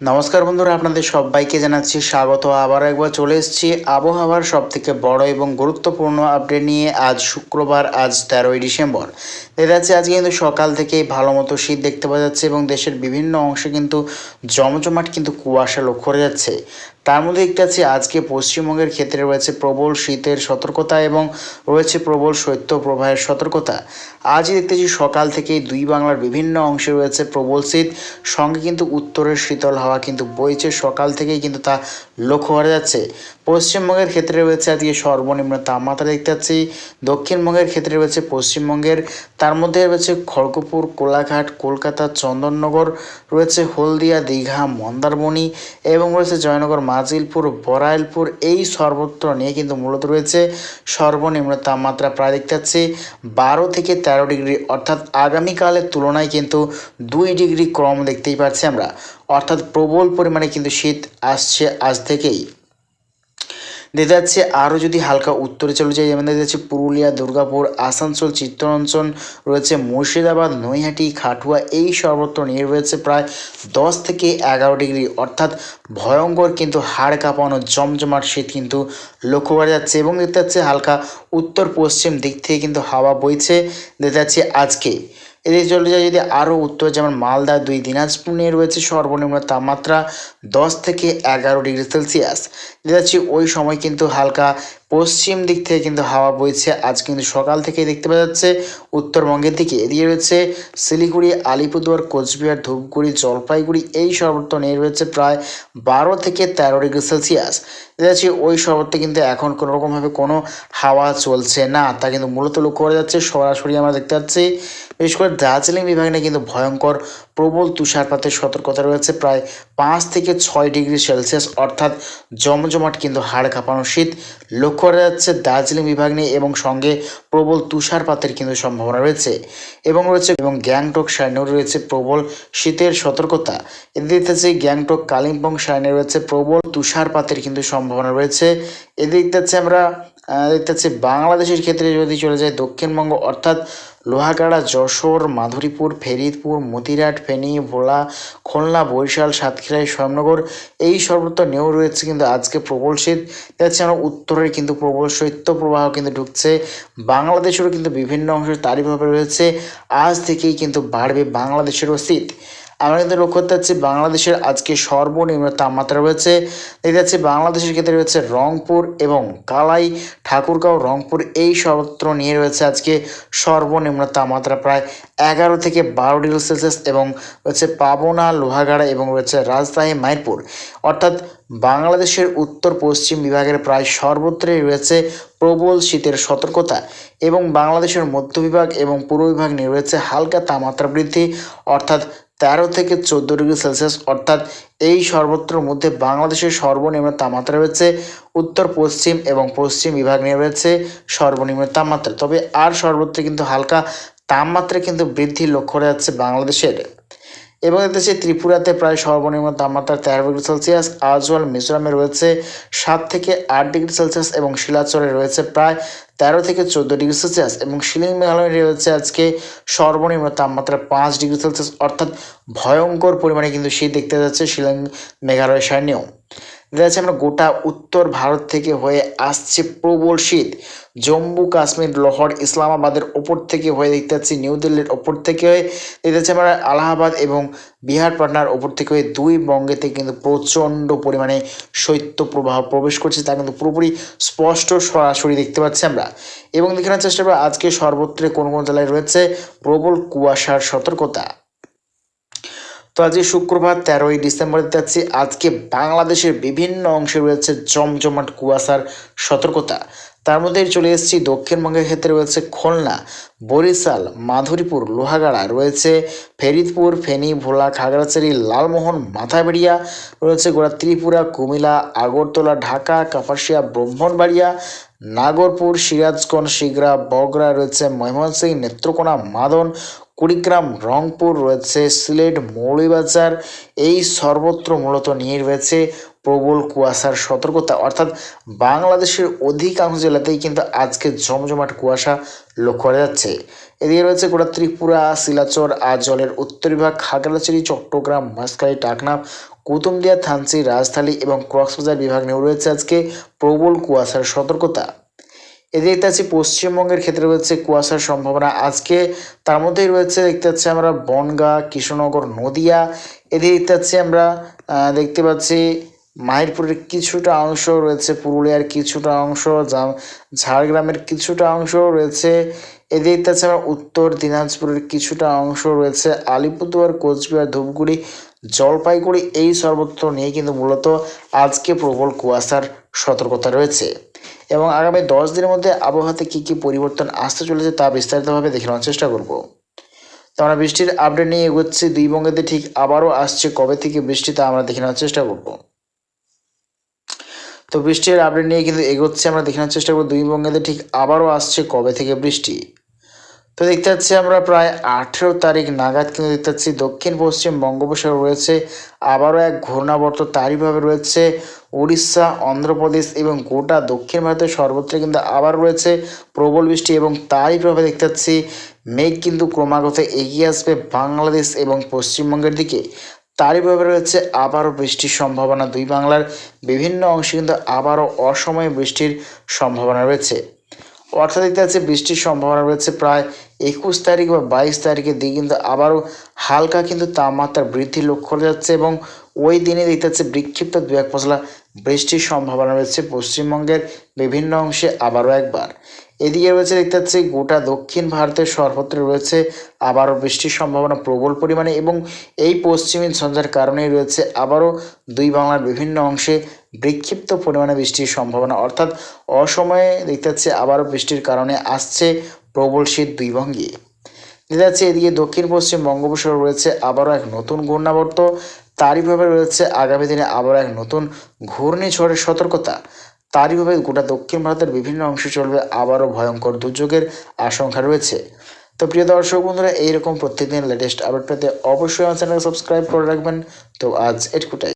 নমস্কার বন্ধুরা, আপনাদের সবাইকে জানাচ্ছি স্বাগত। আবার একবার চলে এসেছি আবহাওয়ার সব থেকে বড় এবং গুরুত্বপূর্ণ আপডেট নিয়ে আজ শুক্রবার, আজ তেরোই ডিসেম্বর। দেখা যাচ্ছে আজকে কিন্তু সকাল থেকেই ভালো মতো শীত দেখতে পাওয়া যাচ্ছে এবং দেশের বিভিন্ন অংশে কিন্তু জমজমাট কিন্তু কুয়াশা লক্ষ্য করা যাচ্ছে। তার মধ্যে একটি আছে, আজকে পশ্চিমবঙ্গের ক্ষেত্রে রয়েছে প্রবল শীতের সতর্কতা এবং রয়েছে প্রবল শৈত্য প্রবাহের সতর্কতা। আজই দেখতেছি সকাল থেকেই দুই বাংলার বিভিন্ন অংশে রয়েছে প্রবল শীত, সঙ্গে কিন্তু উত্তরের শীতল হাওয়া কিন্তু বইছে। সকাল থেকেই কিন্তু তা লক্ষ্য করা যাচ্ছে। পশ্চিমবঙ্গের ক্ষেত্রে রয়েছে আজকে সর্বনিম্ন তাপমাত্রা দেখতে পাচ্ছি। দক্ষিণবঙ্গের ক্ষেত্রে রয়েছে পশ্চিমবঙ্গের, তার মধ্যে রয়েছে খড়গপুর, কোলাঘাট, কলকাতা, চন্দননগর, রয়েছে হলদিয়া, দীঘা, মন্দারমণি এবং রয়েছে জয়নগর, মাজিলপুর, বরাইলপুর। এই সর্বত্র নিয়ে কিন্তু মূলত রয়েছে সর্বনিম্ন তাপমাত্রা। প্রায় দেখতে পাচ্ছি বারো থেকে তেরো ডিগ্রি, অর্থাৎ আগামীকালের তুলনায় কিন্তু দুই ডিগ্রি কম দেখতেই পাচ্ছি আমরা। অর্থাৎ প্রবল পরিমাণে কিন্তু শীত আসছে আজ থেকেই। দেখা যাচ্ছে আরও যদি হালকা উত্তরে চলে যায়, যেমন দেখা যাচ্ছে পুরুলিয়া, দুর্গাপুর, আসানসোল, চিত্তরঞ্জন, রয়েছে মুর্শিদাবাদ, নৈহাটি, খাটুয়া, এই সর্বত্র নিয়ে রয়েছে প্রায় দশ থেকে এগারো ডিগ্রি। অর্থাৎ ভয়ঙ্কর কিন্তু হাড় কাঁপানো, জমজমাট শীত কিন্তু লক্ষ্য করা যাচ্ছে। এবং দেখতে যাচ্ছে হালকা উত্তর পশ্চিম দিক থেকে কিন্তু হাওয়া বইছে। দেখা যাচ্ছে আজকে এদিকে চলে যায় যদি আরও উত্তর, যেমন মালদা দুই, দিনাজপুর নিয়ে রয়েছে সর্বনিম্ন তাপমাত্রা দশ থেকে এগারো ডিগ্রি সেলসিয়াস। দেখা যাচ্ছে ওই সময় কিন্তু হালকা পশ্চিম দিক থেকে কিন্তু হাওয়া বইছে। আজ কিন্তু সকাল থেকেই দেখতে পাওয়া যাচ্ছে উত্তরবঙ্গের দিকে। এদিকে রয়েছে শিলিগুড়ি, আলিপুরদুয়ার, কোচবিহার, ধূপগুড়ি, জলপাইগুড়ি, এই সর্বত্র নিয়ে রয়েছে প্রায় বারো থেকে তেরো ডিগ্রি সেলসিয়াস। যাচ্ছে ওই শহরতে কিন্তু এখন কোনো রকমভাবে কোনো হাওয়া চলছে না। তা কিন্তু মূলত লক্ষ্য করা যাচ্ছে, সরাসরি আমরা দেখতে পাচ্ছি বিশেষ করে দার্জিলিং বিভাগে কিন্তু ভয়ঙ্কর প্রবল তুষারপাতের সতর্কতা রয়েছে। প্রায় পাঁচ থেকে ছয় ডিগ্রি সেলসিয়াস, অর্থাৎ জমজমাট কিন্তু হাড় কাঁপানো শীত। লক্ষ্য করা যাচ্ছে দার্জিলিং বিভাগ নিয়ে এবং সঙ্গে প্রবল তুষারপাতের কিন্তু সম্ভাবনা রয়েছে। এবং রয়েছে, এবং গ্যাংটক সাইনেও রয়েছে প্রবল শীতের সতর্কতা। এদিকে দেখতেছি গ্যাংটক, কালিম্পং সাইনে রয়েছে প্রবল তুষারপাতের কিন্তু সম্ভাবনা রয়েছে। এদিক দেখতে আমরা দেখতে পাচ্ছি বাংলাদেশের ক্ষেত্রে যদি চলে যায় দক্ষিণবঙ্গ, অর্থাৎ লোহাগাড়া, যশোর, মাধুরীপুর, ফেরিদপুর মতিরাট ফেনী ভোলা খুলনা, বরিশাল, সাতক্ষীরা শ্যামনগর এই সর্বত্র নেও রয়েছে কিন্তু আজকে প্রবল শীত। দেখছি আমরা উত্তরের কিন্তু প্রবল শৈত্যপ্রবাহ কিন্তু ঢুকছে। বাংলাদেশেরও কিন্তু বিভিন্ন অংশে তারিফভাবে রয়েছে। আজ থেকেই কিন্তু বাড়বে বাংলাদেশেরও শীত। আমরা কিন্তু লক্ষ্য করতে পারছি বাংলাদেশের আজকে সর্বনিম্ন তাপমাত্রা রয়েছে। দেখতে যাচ্ছে বাংলাদেশের ক্ষেত্রে রয়েছে রংপুর এবং কালাই। ঠাকুরগাঁও, রংপুর এই সর্বত্র নিয়ে রয়েছে আজকে সর্বনিম্ন তাপমাত্রা প্রায় এগারো থেকে বারো ডিগ্রি সেলসিয়াস এবং রয়েছে পাবনা, লোহাগাড়া এবং রয়েছে রাজশাহী, মাইরপুর। অর্থাৎ বাংলাদেশের উত্তর পশ্চিম বিভাগের প্রায় সর্বত্রই রয়েছে প্রবল শীতের সতর্কতা এবং বাংলাদেশের মধ্য বিভাগ এবং পূর্ব বিভাগ নিয়ে রয়েছে হালকা তাপমাত্রা বৃদ্ধি। অর্থাৎ তেরো থেকে চোদ্দ ডিগ্রি সেলসিয়াস, অর্থাৎ এই সর্বত্র মধ্যে বাংলাদেশের সর্বনিম্ন তাপমাত্রা রয়েছে, উত্তর, পশ্চিম এবং পশ্চিম বিভাগ নিয়ে রয়েছে সর্বনিম্ন তাপমাত্রা। তবে আর সর্বত্র কিন্তু হালকা তাপমাত্রা কিন্তু বৃদ্ধি লক্ষ্য করা যাচ্ছে বাংলাদেশের। এবং দেশে ত্রিপুরাতে প্রায় সর্বনিম্ন তাপমাত্রা তেরো ডিগ্রি সেলসিয়াস, আজওয়াল, মিজোরামে রয়েছে সাত থেকে আট ডিগ্রি সেলসিয়াস এবং শিলাচরে রয়েছে প্রায় তেরো থেকে চোদ্দ ডিগ্রি সেলসিয়াস এবং শিলিং মেঘালয় রয়েছে আজকে সর্বনিম্ন তাপমাত্রা পাঁচ ডিগ্রি সেলসিয়াস। অর্থাৎ ভয়ঙ্কর পরিমাণে কিন্তু শীত দেখতে যাচ্ছে শিলিং মেঘালয় সাইনেও দেখা যাচ্ছে আমরা গোটা উত্তর ভারত থেকে হয়ে আসছে প্রবল শীত। জম্মু কাশ্মীর, লহর, ইসলামাবাদের ওপর থেকে হয়ে দেখতে পাচ্ছি নিউ দিল্লির ওপর থেকে হয়ে দেখতে পাচ্ছি আমরা আলাহাবাদ এবং বিহার পাটনার ওপর থেকে হয়ে দুই বঙ্গেতে কিন্তু প্রচণ্ড পরিমাণে শৈত্য প্রবাহ প্রবেশ করছে, তা কিন্তু পুরোপুরি স্পষ্ট সরাসরি দেখতে পাচ্ছি আমরা। এবং দেখানোর চেষ্টা করব আজকে সর্বত্রে কোন কোন জেলায় রয়েছে প্রবল কুয়াশার সতর্কতা। তো আজকে শুক্রবার, তেরোই ডিসেম্বর পাচ্ছি আজকে বাংলাদেশের বিভিন্ন অংশে রয়েছে জমজমাট কুয়াশার সতর্কতা। তার মধ্যে চলে এসেছি, দক্ষিণবঙ্গের ক্ষেত্রে রয়েছে খুলনা, বরিশাল, মাধুরীপুর, লোহাগাড়া, রয়েছে ফেরিদপুর, ফেনী, ভোলা, খাগড়াছড়ি, লালমোহন, মাথাবেড়িয়া, রয়েছে গোড়া ত্রিপুরা কুমিলা আগরতলা, ঢাকা, কাপাসিয়া, ব্রাহ্মণবাড়িয়া, নাগরপুর, সিরাজগঞ্জ শিগরা বগরা রয়েছে ময়মনসিংহ, নেত্রকোনা, মাদন কুড়িগ্রাম, রংপুর রয়েছে, সিলেট, মৌলভীবাজার, এই সর্বত্র মূলত নিয়ে রয়েছে প্রবল কুয়াশার সতর্কতা। অর্থাৎ বাংলাদেশের অধিকাংশ জেলাতেই কিন্তু আজকে জমজমাট কুয়াশা লক্ষ্য করা যাচ্ছে। এদিকে রয়েছে গোটা ত্রিপুরা, শিলাচর আজলের উত্তর বিভাগ, খাগড়াছড়ি, চট্টগ্রাম মহেশখালী টাকনাফ কুতুমদিয়া থানচি, রাজধানী এবং কক্সবাজার বিভাগ নিয়েও রয়েছে আজকে প্রবল কুয়াশার সতর্কতা। এদিকে দেখতে পশ্চিমবঙ্গের ক্ষেত্রে রয়েছে কুয়াশার সম্ভাবনা। আজকে তার মধ্যেই রয়েছে, দেখতে পাচ্ছি আমরা বনগা, কৃষ্ণনগর, নদিয়া। এদিকে দেখতে পাচ্ছি আমরা দেখতে পাচ্ছি মাহিরপুরের কিছুটা অংশ রয়েছে, পুরুলিয়ার কিছুটা অংশ ঝাড়গ্রামের কিছুটা অংশ রয়েছে। এদিকে দেখতে পাচ্ছি আমরা উত্তর দিনাজপুরের কিছুটা অংশ রয়েছে, আলিপুরদুয়ার, কোচবিহার, ধূপগুড়ি, জলপাইগুড়ি, এই সর্বত্র নিয়ে কিন্তু মূলত আজকে প্রবল কুয়াশার সতর্কতা রয়েছে। এবং আগামী দশ দিনের মধ্যে আবহাওয়াতে কী কী পরিবর্তন আসতে চলেছে তা বিস্তারিতভাবে দেখে নেওয়ার চেষ্টা করব। তো আমরা বৃষ্টির আপডেট নিয়ে এগোচ্ছি। দুই বঙ্গেতে ঠিক আবারও আসছে। কবে থেকে বৃষ্টি তা আমরা দেখে নেওয়ার চেষ্টা করব। তো বৃষ্টির আপডেট নিয়ে কিন্তু এগোচ্ছে আমরা দেখে নেওয়ার চেষ্টা করব। দুই বঙ্গেতে ঠিক আবারও আসছে। কবে থেকে বৃষ্টি? তো দেখতে পাচ্ছি আমরা প্রায় আঠেরো তারিখ নাগাদ কিন্তু দেখতে পাচ্ছি দক্ষিণ পশ্চিম বঙ্গোপসাগর রয়েছে। আবারও এক ঘূর্ণাবর্ত তারইভাবে রয়েছে। উড়িষ্যা, অন্ধ্রপ্রদেশ এবং গোটা দক্ষিণ ভারতের সর্বত্র কিন্তু আবার রয়েছে প্রবল বৃষ্টি এবং তারই প্রভাবে দেখতে পাচ্ছি মেঘ কিন্তু ক্রমাগত এগিয়ে আসবে বাংলাদেশ এবং পশ্চিমবঙ্গের দিকে। তারই প্রভাবে রয়েছে আবারও বৃষ্টির সম্ভাবনা। দুই বাংলার বিভিন্ন অংশে কিন্তু আবারও অসময়ে বৃষ্টির সম্ভাবনা রয়েছে। অর্থাৎ দেখতে পাচ্ছি বৃষ্টির সম্ভাবনা রয়েছে প্রায় একুশ তারিখ বা বাইশ তারিখের দিকে কিন্তু আবারও হালকা কিন্তু তাপমাত্রা বৃদ্ধি লক্ষ্য করা যাচ্ছে এবং ওই দিনে দেখতে পাচ্ছি বিক্ষিপ্ত দু এক পশলা বৃষ্টির সম্ভাবনা রয়েছে পশ্চিমবঙ্গের বিভিন্ন অংশে আবারও একবার। এদিকে রয়েছে দেখতে পাচ্ছি গোটা দক্ষিণ ভারতের সর্বত্র রয়েছে আবারও বৃষ্টির সম্ভাবনা প্রবল পরিমাণে এবং এই পশ্চিমী ঝঞ্ঝার কারণেই রয়েছে আবারও দুই বাংলার বিভিন্ন অংশে বিক্ষিপ্ত পরিমাণে বৃষ্টির সম্ভাবনা। অর্থাৎ অসময়ে দেখতে পাচ্ছি আবারও বৃষ্টির কারণে আসছে প্রবল শীত দুই বঙ্গে দেখা যাচ্ছে এদিকে দক্ষিণ পশ্চিম বঙ্গোপসাগর রয়েছে আবারও এক নতুন ঘূর্ণাবর্ত। তারইভাবে রয়েছে আগামী দিনে আবার এক নতুন ঘূর্ণিঝড়ের সতর্কতা। তারইভাবে গোটা দক্ষিণ ভারতের বিভিন্ন অংশে চলবে আবারও ভয়ঙ্কর দুর্যোগের আশঙ্কা রয়েছে। তো প্রিয় দর্শক বন্ধুরা, এইরকম প্রত্যেকদিন লেটেস্ট আপডেট পেতে অবশ্যই আমার চ্যানেল সাবস্ক্রাইব করে রাখবেন। তো আজ এটুকুটাই।